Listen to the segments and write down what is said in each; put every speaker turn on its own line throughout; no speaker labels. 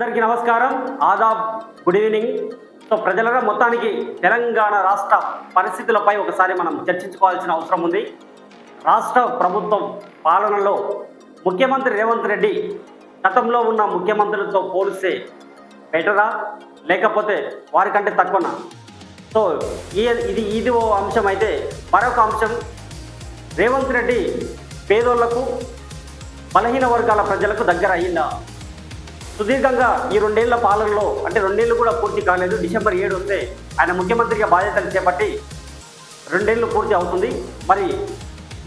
అందరికీ నమస్కారం. ఆదాబ్ గుడ్ ఈవినింగ్. సో ప్రజలరా మొత్తానికి తెలంగాణ రాష్ట్ర పరిస్థితులపై ఒకసారి మనం చర్చించుకోవాల్సిన అవసరం ఉంది. రాష్ట్ర ప్రభుత్వం పాలనలో ముఖ్యమంత్రి రేవంత్ రెడ్డి గతంలో ఉన్న ముఖ్యమంత్రులతో పోలిస్తే బెటరా? లేకపోతే వారికంటే తక్కువనా? సో ఈ ఇది ఇది ఓ అంశం అయితే మరొక అంశం. రేవంత్ రెడ్డి పేదోళ్ళకు బలహీన వర్గాల ప్రజలకు దగ్గర అయ్యిందా? సుదీర్ఘంగా ఈ రెండేళ్ళ పాలనలో అంటే రెండేళ్ళు కూడా పూర్తి కాలేదు. డిసెంబర్ ఏడు వస్తే ఆయన ముఖ్యమంత్రిగా బాధ్యతలు చేపట్టి రెండేళ్ళు పూర్తి అవుతుంది. మరి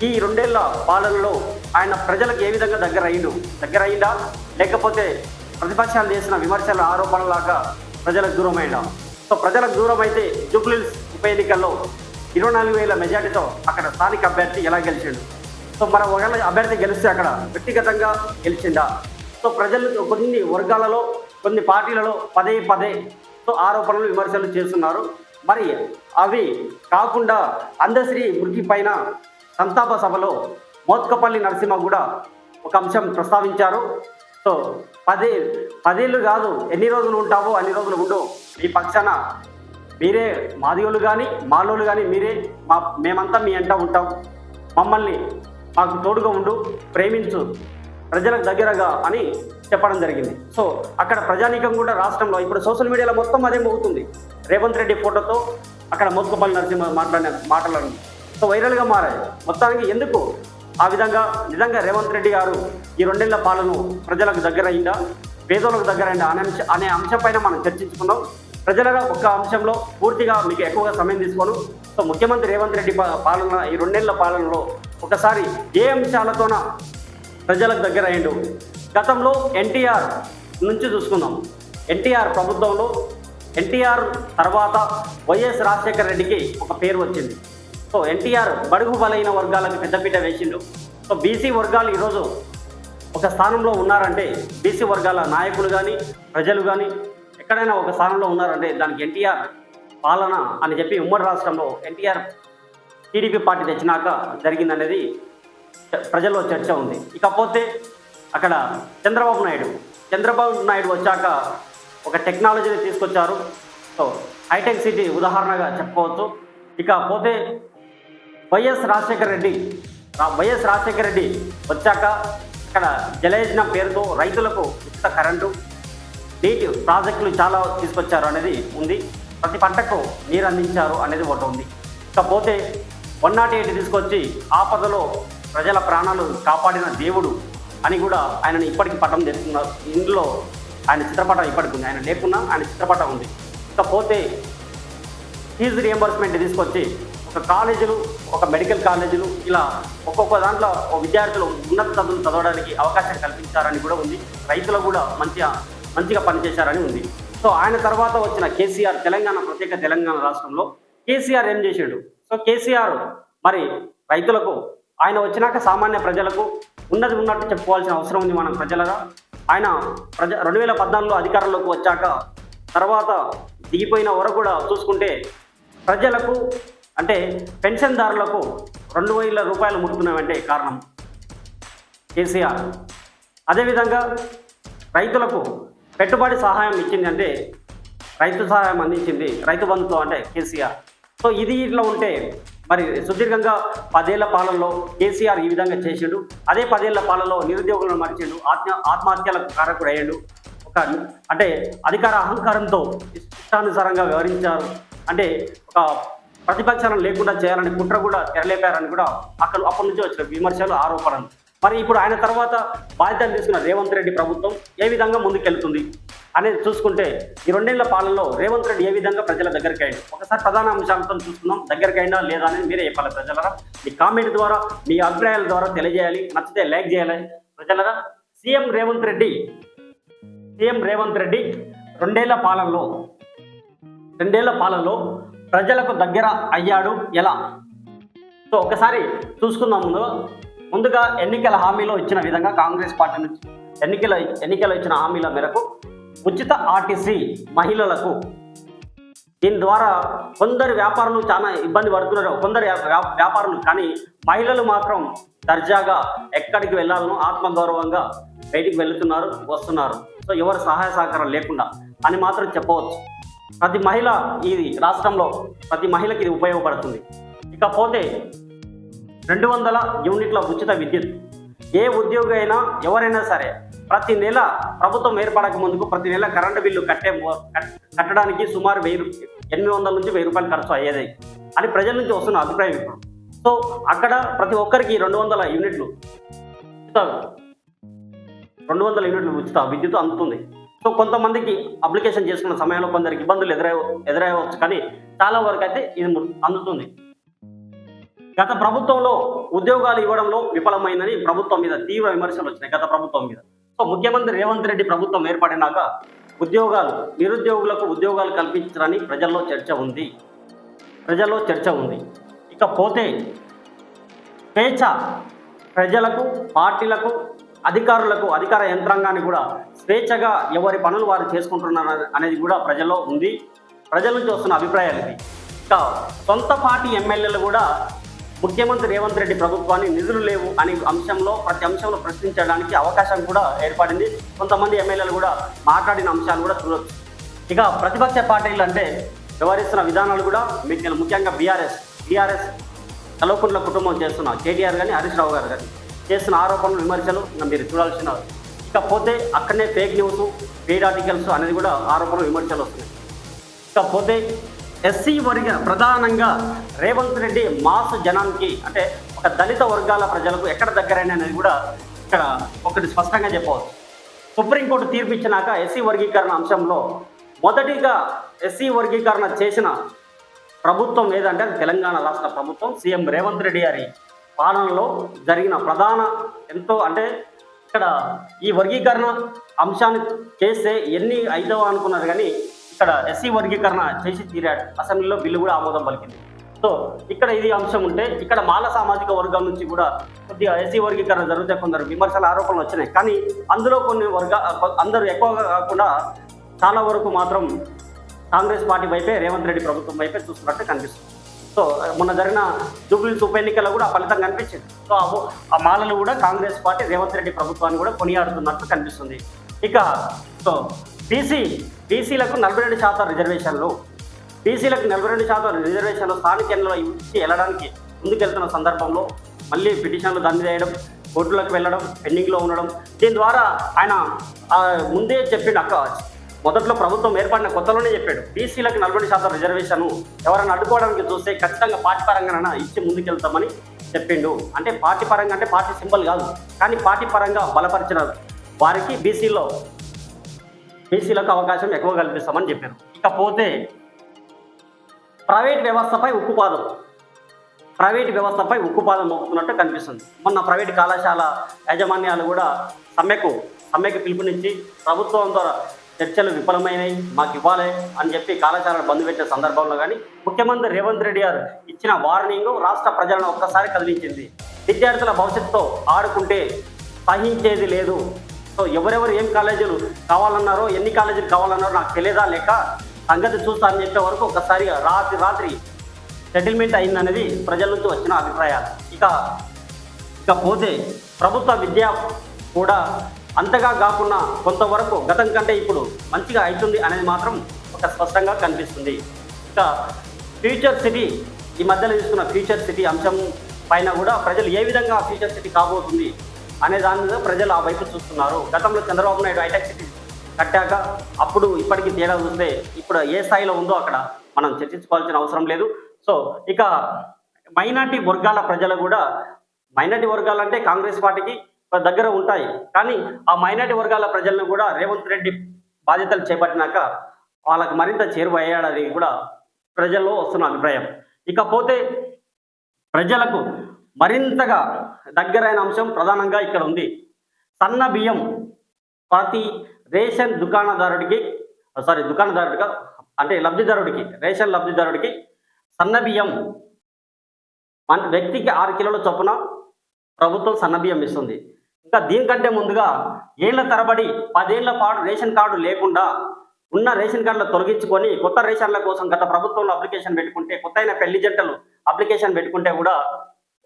ఈ రెండేళ్ళ పాలనలో ఆయన ప్రజలకు ఏ విధంగా దగ్గర అయ్యిండు దగ్గర అయిందా లేకపోతే ప్రతిపక్షాలు చేసిన విమర్శల ఆరోపణలాగా ప్రజలకు దూరమైనా సో ప్రజలకు దూరం అయితే ఉప ఎన్నికల్లో ఇరవై నాలుగు వేల మెజార్టీతో అక్కడ స్థానిక అభ్యర్థి ఎలా గెలిచిండు? సో మన ఒకవేళ అభ్యర్థి గెలిస్తే అక్కడ వ్యక్తిగతంగా గెలిచిందా సో ప్రజలు కొన్ని వర్గాలలో కొన్ని పార్టీలలో పదే పదే సో ఆరోపణలు విమర్శలు చేస్తున్నారు. మరి అవి కాకుండా అందశ్రీ మృతి పైన సంతాప సభలో మోత్కపల్లి నరసింహ కూడా ఒక అంశం ప్రస్తావించారు. సో పదే పదేళ్ళు కాదు ఎన్ని రోజులు ఉంటావో అన్ని రోజులు ఉండు. మీ పక్షాన మీరే మాదిగోళ్ళు కానీ మాలోళ్ళు కానీ మీరే మా మేమంతా మీ అంట ఉంటాం. మమ్మల్ని మాకు తోడుగా ఉండు ప్రేమించు. ప్రజలకు దగ్గరగా అని చెప్పడం జరిగింది. సో అక్కడ ప్రజానీకం కూడా రాష్ట్రంలో ఇప్పుడు సోషల్ మీడియాలో మొత్తం అదే మోగుతుంది. రేవంత్ రెడ్డి ఫోటోతో అక్కడ మోత్కుపల్లి నరసింహ మాట్లాడిన మాటలను. సో వైరల్గా మారాయి. మొత్తానికి ఎందుకు? ఆ విధంగా నిజంగా రేవంత్ రెడ్డి గారు ఈ రెండేళ్ళ పాలన ప్రజలకు దగ్గర అయిందా పేదోళ్ళకు దగ్గర అయిందా అనే అంశ అనే అంశంపైన మనం చర్చించుకున్నాం ప్రజలుగా ఒక్క అంశంలో పూర్తిగా మీకు ఎక్కువగా సమయం తీసుకోను. సో ముఖ్యమంత్రి రేవంత్ రెడ్డి పాలన ఈ రెండేళ్ళ పాలనలో ఒకసారి ఏ అంశాలతోన ప్రజలకు దగ్గర అయ్యిండు. గతంలో ఎన్టీఆర్ నుంచి చూసుకుందాం. ఎన్టీఆర్ ప్రభుత్వంలో ఎన్టీఆర్ తర్వాత వైఎస్ రాజశేఖర రెడ్డికి ఒక పేరు వచ్చింది. సో ఎన్టీఆర్ బడుగు బలైన వర్గాలకు పెద్దపీట వేసిండు. సో బీసీ వర్గాలు ఈరోజు ఒక స్థానంలో ఉన్నారంటే బీసీ వర్గాల నాయకులు కానీ ప్రజలు కానీ ఎక్కడైనా ఒక స్థానంలో ఉన్నారంటే దానికి ఎన్టీఆర్ పాలన అని చెప్పి ఉమ్మడి రాష్ట్రంలో ఎన్టీఆర్ టీడీపీ పార్టీ తెచ్చినాక జరిగిందనేది ప్రజల్లో చర్చ ఉంది. ఇకపోతే అక్కడ చంద్రబాబు నాయుడు. చంద్రబాబు నాయుడు వచ్చాక ఒక టెక్నాలజీని తీసుకొచ్చారు. సో హైటెక్ సిటీ ఉదాహరణగా చెప్పుకోవచ్చు. ఇకపోతే వైఎస్ రాజశేఖర రెడ్డి వైఎస్ రాజశేఖర రెడ్డి వచ్చాక ఇక్కడ జలయోజన పేరుతో రైతులకు ఉచిత కరెంటు నీటి ప్రాజెక్టులు చాలా తీసుకొచ్చారు అనేది ఉంది. ప్రతి పంటకు నీరు అందించారు అనేది ఒకటి ఉంది. ఇకపోతే వన్ నాట్ ఎయిట్ తీసుకొచ్చి ఆపదలో ప్రజల ప్రాణాలు కాపాడిన దేవుడు అని కూడా ఆయనను ఇప్పటికీ పట్టం తెస్తున్నారు ఇందులో ఆయన చిత్రపటం ఇప్పటికి ఉంది. ఆయన లేకున్నా ఆయన చిత్రపటం ఉంది. ఇకపోతే ఫీజు రియంబర్స్మెంట్ తీసుకొచ్చి ఒక కాలేజీలు ఒక మెడికల్ కాలేజీలు ఇలా ఒక్కొక్క దాంట్లో ఒక విద్యార్థులు ఉన్నత చదువులు చదవడానికి అవకాశం కల్పించారని కూడా ఉంది. రైతులు కూడా మంచిగా మంచిగా పనిచేశారని ఉంది. సో ఆయన తర్వాత వచ్చిన కేసీఆర్ తెలంగాణ ప్రత్యేక తెలంగాణ రాష్ట్రంలో కేసీఆర్ ఏం చేశాడు సో కేసీఆర్ మరి రైతులకు ఆయన వచ్చినాక సామాన్య ప్రజలకు ఉన్నది ఉన్నట్టు చెప్పుకోవాల్సిన అవసరం ఉంది మన ప్రజలగా. ఆయన ప్రజ రెండు వేల పద్నాలుగులో అధికారంలోకి వచ్చాక తర్వాత దిగిపోయిన వరకు కూడా చూసుకుంటే ప్రజలకు అంటే పెన్షన్దారులకు రెండు వేల రూపాయలు ముడుతున్నామంటే కారణం కేసీఆర్. అదేవిధంగా రైతులకు పెట్టుబడి సహాయం ఇచ్చింది అంటే రైతు సహాయం అందించింది రైతు బంధుతో అంటే కేసీఆర్. సో ఇది ఇట్లా ఉంటే మరి సుదీర్ఘంగా పదేళ్ళ పాలనలో కేసీఆర్ ఈ విధంగా చేసిండు. అదే పదేళ్ళ పాలనలో నిరుద్యోగులను మరిచిండు. ఆత్మ ఆత్మహత్యలకు కారకుడు అయ్యాడు. ఒక అంటే అధికార అహంకారంతో ఇష్టానుసారంగా వ్యవహరించారు. అంటే ఒక ప్రతిపక్షాలను లేకుండా చేయాలని కుట్ర కూడా తెరలేపారని కూడా అక్కడ అప్పటి నుంచి వచ్చిన విమర్శలు ఆరోపణలు. మరి ఇప్పుడు ఆయన తర్వాత బాధ్యతలు తీసుకున్న రేవంత్ రెడ్డి ప్రభుత్వం ఏ విధంగా ముందుకెళ్తుంది? అనేది చూసుకుంటే ఈ రెండేళ్ళ పాలనలో రేవంత్ రెడ్డి ఏ విధంగా ప్రజల దగ్గరికి అయ్యాడు? ఒకసారి ప్రధాన అంశాలతో చూసుకుందాం. దగ్గరికి అయినా లేదా అనేది మీరే చెప్పాలి ప్రజలరా. మీ కామెంట్ ద్వారా మీ అభిప్రాయాల ద్వారా తెలియజేయాలి. నచ్చితే లైక్ చేయాలి. ప్రజలరా సీఎం రేవంత్ రెడ్డి సీఎం రేవంత్ రెడ్డి రెండేళ్ళ పాలనలో రెండేళ్ళ పాలనలో ప్రజలకు దగ్గర అయ్యాడు. ఎలా? సో ఒకసారి చూసుకుందాం ముందు. ముందుగా ఎన్నికల హామీలో ఇచ్చిన విధంగా కాంగ్రెస్ పార్టీ నుంచి ఎన్నికల ఎన్నికలు ఇచ్చిన హామీల మేరకు ఉచిత ఆర్టీసీ మహిళలకు. దీని ద్వారా కొందరు వ్యాపారులు చాలా ఇబ్బంది పడుతున్నారు. కొందరు వ్యా- వ్యాపారులు కానీ మహిళలు మాత్రం దర్జాగా ఎక్కడికి వెళ్ళాలనో ఆత్మగౌరవంగా బయటికి వెళుతున్నారు వస్తున్నారు. సో ఎవరు సహాయ సహకారం లేకుండా అని మాత్రం చెప్పవచ్చు. ప్రతి మహిళ ఇది రాష్ట్రంలో ప్రతి మహిళకి ఇది ఉపయోగపడుతుంది. ఇకపోతే రెండు వందల యూనిట్ల ఉచిత విద్యుత్. ఏ ఉద్యోగి అయినా ఎవరైనా సరే ప్రతి నెల ప్రభుత్వం ఏర్పడక ముందుకు ప్రతి నెల కరెంటు బిల్లు కట్టే కట్టడానికి సుమారు వెయ్యి ఎనిమిది వందల నుంచి వెయ్యి రూపాయలు ఖర్చు అయ్యేది అని ప్రజల నుంచి వస్తున్న అభిప్రాయం ఇప్పుడు. సో అక్కడ ప్రతి ఒక్కరికి రెండు వందల యూనిట్లు రెండు వందల యూనిట్లు ఉచిత విద్యుత్ అందుతుంది. సో కొంతమందికి అప్లికేషన్ చేసుకున్న సమయంలో కొందరికి ఇబ్బందులు ఎదురై ఎదురయ్యవచ్చు కానీ చాలా వరకు అయితే ఇది అందుతుంది. గత ప్రభుత్వంలో ఉద్యోగాలు ఇవ్వడంలో విఫలమైందని ప్రభుత్వం మీద తీవ్ర విమర్శలు వచ్చినాయి. గత ప్రభుత్వం మీద. సో ముఖ్యమంత్రి రేవంత్ రెడ్డి ప్రభుత్వం ఏర్పడినాక ఉద్యోగాలు నిరుద్యోగులకు ఉద్యోగాలు కల్పించడానికి ప్రజల్లో చర్చ ఉంది. ప్రజల్లో చర్చ ఉంది. ఇకపోతే స్వేచ్ఛ ప్రజలకు పార్టీలకు అధికారులకు అధికార యంత్రాంగాన్ని కూడా స్వేచ్ఛగా ఎవరి పనులు వారు చేసుకుంటున్నారు అనేది కూడా ప్రజల్లో ఉంది. ప్రజల నుంచి వస్తున్న అభిప్రాయాలు ఇది ఇంకా సొంత పార్టీ ఎమ్మెల్యేలు కూడా ముఖ్యమంత్రి రేవంత్ రెడ్డి ప్రభుత్వాన్ని నిధులు లేవు అనే అంశంలో ప్రతి అంశంలో ప్రశ్నించడానికి అవకాశం కూడా ఏర్పడింది. కొంతమంది ఎమ్మెల్యేలు కూడా మాట్లాడిన అంశాలు కూడా చూడవచ్చు ఇక ప్రతిపక్ష పార్టీలు అంటే వ్యవహరిస్తున్న విధానాలు కూడా మీకు ముఖ్యంగా బీఆర్ఎస్ బీఆర్ఎస్ కల్వకుంట్ల కుటుంబం చేస్తున్న కేటీఆర్ కానీ హరీష్ రావు గారు కానీ చేస్తున్న ఆరోపణలు విమర్శలు మీరు చూడాల్సిన ఇకపోతే అక్కడనే ఫేక్ న్యూస్ పేడ్ ఆర్టికల్స్ అనేది కూడా ఆరోపణలు విమర్శలు వస్తున్నాయి. ఇకపోతే ఎస్సీ వర్గ ప్రధానంగా రేవంత్ రెడ్డి మాస్ జనానికి అంటే ఒక దళిత వర్గాల ప్రజలకు ఎక్కడ దగ్గరైన అనేది కూడా ఇక్కడ ఒకటి స్పష్టంగా చెప్పవచ్చు. సుప్రీంకోర్టు తీర్పు ఇచ్చినాక ఎస్సీ వర్గీకరణ అంశంలో మొదటిగా ఎస్సీ వర్గీకరణ చేసిన ప్రభుత్వం ఏదంటే తెలంగాణ రాష్ట్ర ప్రభుత్వం. సీఎం రేవంత్ రెడ్డి గారి పాలనలో జరిగిన ప్రధాన ఎంతో అంటే ఇక్కడ ఈ వర్గీకరణ అంశాన్ని చేస్తే ఎన్ని అవుతావో అనుకున్నారు కానీ ఇక్కడ ఎస్సీ వర్గీకరణ చేసి తీరాడు. అసెంబ్లీలో బిల్లు కూడా ఆమోదం పలికింది. సో ఇక్కడ ఇది అంశం ఉంటే ఇక్కడ మాల సామాజిక వర్గాల నుంచి కూడా కొద్దిగా ఎస్సీ వర్గీకరణ జరిగితే కొందరు విమర్శల ఆరోపణలు వచ్చినాయి. కానీ అందులో కొన్ని వర్గ అందరూ ఎక్కువగా కాకుండా చాలా వరకు మాత్రం కాంగ్రెస్ పార్టీ వైపే రేవంత్ రెడ్డి ప్రభుత్వం వైపే చూస్తున్నట్టు కనిపిస్తుంది. సో మొన్న జరిగిన జూబ్లీస్ ఉప ఎన్నికల్లో కూడా ఆ ఫలితం కనిపించింది. సో ఆ మాలలు కూడా కాంగ్రెస్ పార్టీ రేవంత్ రెడ్డి ప్రభుత్వాన్ని కూడా కొనియాడుతున్నట్టు కనిపిస్తుంది. ఇక సో బీసీ బీసీలకు నలభై రెండు శాతం రిజర్వేషన్లు. బీసీలకు నలభై రెండు శాతం రిజర్వేషన్లు స్థానిక ఎన్నికల్లో ఇచ్చి వెళ్ళడానికి ముందుకెళ్తున్న సందర్భంలో మళ్ళీ పిటిషన్లు దాన్ని వేయడం కోర్టులకు వెళ్ళడం పెండింగ్లో ఉండడం. దీని ద్వారా ఆయన ముందే చెప్పిండు అక్క. మొదట్లో ప్రభుత్వం ఏర్పడిన కొత్తలోనే చెప్పాడు. బీసీలకు నలభై శాతం రిజర్వేషన్ ఎవరైనా అడ్డుకోవడానికి చూస్తే ఖచ్చితంగా పార్టీ పరంగా ఇచ్చి ముందుకెళ్తామని చెప్పిండు. అంటే పార్టీ పరంగా అంటే పార్టీ సింబల్ కాదు. కానీ పార్టీ పరంగా బలపరిచిన వారికి బీసీలో బీసీలకు అవకాశం ఎక్కువ కల్పిస్తామని చెప్పారు. ఇకపోతే ప్రైవేట్ వ్యవస్థపై ఉక్కుపాదం. ప్రైవేట్ వ్యవస్థపై ఉక్కుపాదం మోపుతున్నట్టు కనిపిస్తుంది. మొన్న ప్రైవేట్ కళాశాల యాజమాన్యాలు కూడా సమ్మెకు సమ్మెకు పిలుపునిచ్చి ప్రభుత్వం ద్వారా చర్చలు విఫలమైనవి మాకు ఇవ్వాలి అని చెప్పి కళాశాలను బంద్ పెట్టిన సందర్భంలో కానీ ముఖ్యమంత్రి రేవంత్ రెడ్డి గారు ఇచ్చిన వార్నింగ్ రాష్ట్ర ప్రజలను ఒక్కసారి కదిలించింది. విద్యార్థుల భవిష్యత్తుతో ఆడుకుంటే సహించేది లేదు. సో ఎవరెవరు ఏం కాలేజీలు కావాలన్నారో ఎన్ని కాలేజీలు కావాలన్నారో నాకు తెలియదా లేక సంగతి చూస్తా అని చెప్పే వరకు ఒకసారి రాత్రి రాత్రి సెటిల్మెంట్ అయిందనేది ప్రజల నుంచి వచ్చిన అభిప్రాయాలు. ఇక ఇకపోతే ప్రభుత్వ విద్య కూడా అంతగా కాకుండా కొంతవరకు గతం కంటే ఇప్పుడు మంచిగా అవుతుంది అనేది మాత్రం ఒక స్పష్టంగా కనిపిస్తుంది. ఇక ఫ్యూచర్ సిటీ ఈ మధ్యలో తీసుకున్న ఫ్యూచర్ సిటీ అంశం పైన కూడా ప్రజలు ఏ విధంగా ఫ్యూచర్ సిటీ కాబోతుంది అనే దాని మీద ప్రజలు ఆ వైపు చూస్తున్నారు. గతంలో చంద్రబాబు నాయుడు హైటెక్ సిటీ కట్టాక అప్పుడు ఇప్పటికి తేడా చూస్తే ఇప్పుడు ఏ స్థాయిలో ఉందో అక్కడ మనం చర్చించుకోవాల్సిన అవసరం లేదు. సో ఇక మైనార్టీ వర్గాల ప్రజలు కూడా మైనార్టీ వర్గాలు అంటే కాంగ్రెస్ పార్టీకి దగ్గర ఉంటాయి. కానీ ఆ మైనార్టీ వర్గాల ప్రజలను కూడా రేవంత్ రెడ్డి బాధ్యతలు చేపట్టినాక వాళ్ళకి మరింత చేరువయ్యాడని కూడా ప్రజల్లో వస్తున్న అభిప్రాయం. ఇకపోతే ప్రజలకు మరింతగా దగ్గరైన అంశం ప్రధానంగా ఇక్కడ ఉంది. సన్న బియ్యం ప్రతి రేషన్ దుకాణదారుడికి సారీ దుకాణదారుడిగా అంటే లబ్ధిదారుడికి రేషన్ లబ్ధిదారుడికి సన్న బియ్యం మన వ్యక్తికి ఆరు కిలోల చొప్పున ప్రభుత్వం సన్న బియ్యం ఇస్తుంది. ఇంకా దీనికంటే ముందుగా ఏళ్ళ తరబడి పదేళ్ళ పాటు రేషన్ కార్డు లేకుండా ఉన్న రేషన్ కార్డులు తొలగించుకొని కొత్త రేషన్ల కోసం గత ప్రభుత్వంలో అప్లికేషన్ పెట్టుకుంటే కొత్త అయిన పెళ్ళి జంటలు అప్లికేషన్ పెట్టుకుంటే కూడా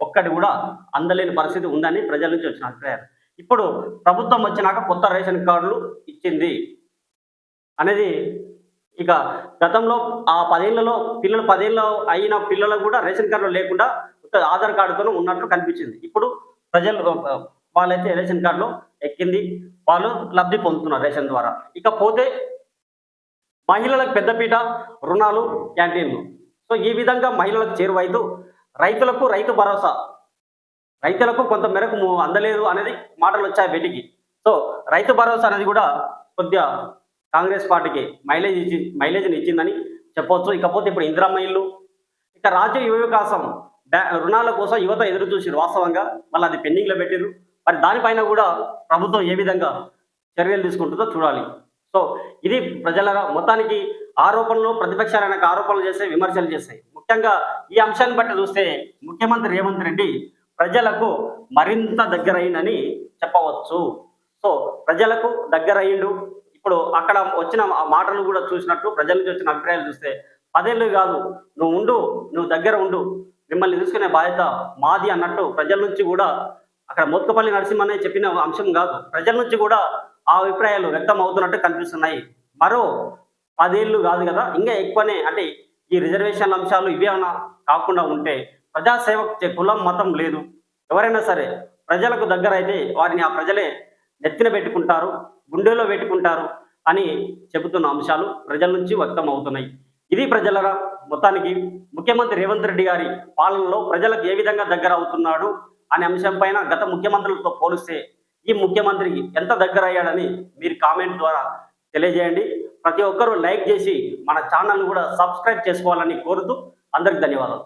ఒక్కటి కూడా అందలేని పరిస్థితి ఉందని ప్రజల నుంచి వచ్చిన అభిప్రాయం. ఇప్పుడు ప్రభుత్వం వచ్చినాక కొత్త రేషన్ కార్డులు ఇచ్చింది అనేది ఇక గతంలో ఆ పదేళ్ళలో పిల్లలు పదేళ్ళు అయిన పిల్లలకు కూడా రేషన్ కార్డులు లేకుండా ఆధార్ కార్డుతో ఉన్నట్లు కనిపించింది. ఇప్పుడు ప్రజలు వాళ్ళైతే రేషన్ కార్డులో ఎక్కింది వాళ్ళు లబ్ధి పొందుతున్నారు రేషన్ ద్వారా. ఇకపోతే మహిళలకు పెద్దపీట రుణాలు క్యాంటీన్లు. సో ఈ విధంగా మహిళలకు చేరువైతూ రైతులకు రైతు భరోసా. రైతులకు కొంత మేరకు అందలేదు అనేది మాటలు వచ్చాయి వీటికి సో రైతు భరోసా అనేది కూడా కొద్దిగా కాంగ్రెస్ పార్టీకి మైలేజ్ ఇచ్చి మైలేజ్ని ఇచ్చిందని చెప్పవచ్చు ఇకపోతే ఇప్పుడు ఇందిరమ్మ ఇల్లు ఇక రాజ్య యువ వికాసం రుణాల కోసం యువత ఎదురు చూసిరు వాస్తవంగా. మళ్ళీ అది పెండింగ్లో పెట్టిరు మరి దానిపైన కూడా ప్రభుత్వం ఏ విధంగా చర్యలు తీసుకుంటుందో చూడాలి. సో ఇది ప్రజల మొత్తానికి ఆరోపణలు ప్రతిపక్షాలు ఆరోపణలు చేస్తాయి విమర్శలు చేస్తాయి ముఖ్యంగా ఈ అంశాన్ని బట్టి చూస్తే ముఖ్యమంత్రి రేవంత్ రెడ్డి ప్రజలకు మరింత దగ్గరైందని చెప్పవచ్చు. సో ప్రజలకు దగ్గరయ్యిండు. ఇప్పుడు అక్కడ వచ్చిన మాటలు కూడా చూసినట్టు ప్రజల నుంచి వచ్చిన అభిప్రాయాలు చూస్తే పదేళ్ళు కాదు నువ్వు ఉండు నువ్వు దగ్గర ఉండు మిమ్మల్ని తీసుకునే బాధ్యత మాది అన్నట్టు ప్రజల నుంచి కూడా అక్కడ మోత్కపల్లి నరసింహనే చెప్పిన అంశం కాదు. ప్రజల నుంచి కూడా ఆ అభిప్రాయాలు వ్యక్తం అవుతున్నట్టు కనిపిస్తున్నాయి. మరో పదేళ్ళు కాదు కదా ఇంకా ఎక్కువనే అంటే ఈ రిజర్వేషన్ అంశాలు ఇవే కాకుండా ఉంటే ప్రజాసేవకు కులం మతం లేదు. ఎవరైనా సరే ప్రజలకు దగ్గర అయితే వారిని ఆ ప్రజలే నెత్తిన పెట్టుకుంటారు గుండెలో పెట్టుకుంటారు అని చెబుతున్న అంశాలు ప్రజల నుంచి వ్యక్తం అవుతున్నాయి ఇది ప్రజలరా మొత్తానికి ముఖ్యమంత్రి రేవంత్ రెడ్డి గారి పాలనలో ప్రజలకు ఏ విధంగా దగ్గర అవుతున్నాడు అనే అంశం పైన గత ముఖ్యమంత్రులతో పోలిస్తే ఈ ముఖ్యమంత్రికి ఎంత దగ్గర అయ్యాడని మీరు కామెంట్ ద్వారా తెలియజేయండి. ప్రతి ఒక్కరూ లైక్ చేసి మన ఛానల్ కూడా సబ్స్క్రైబ్ చేసుకోవాలని కోరుతూ అందరికి ధన్యవాదాలు.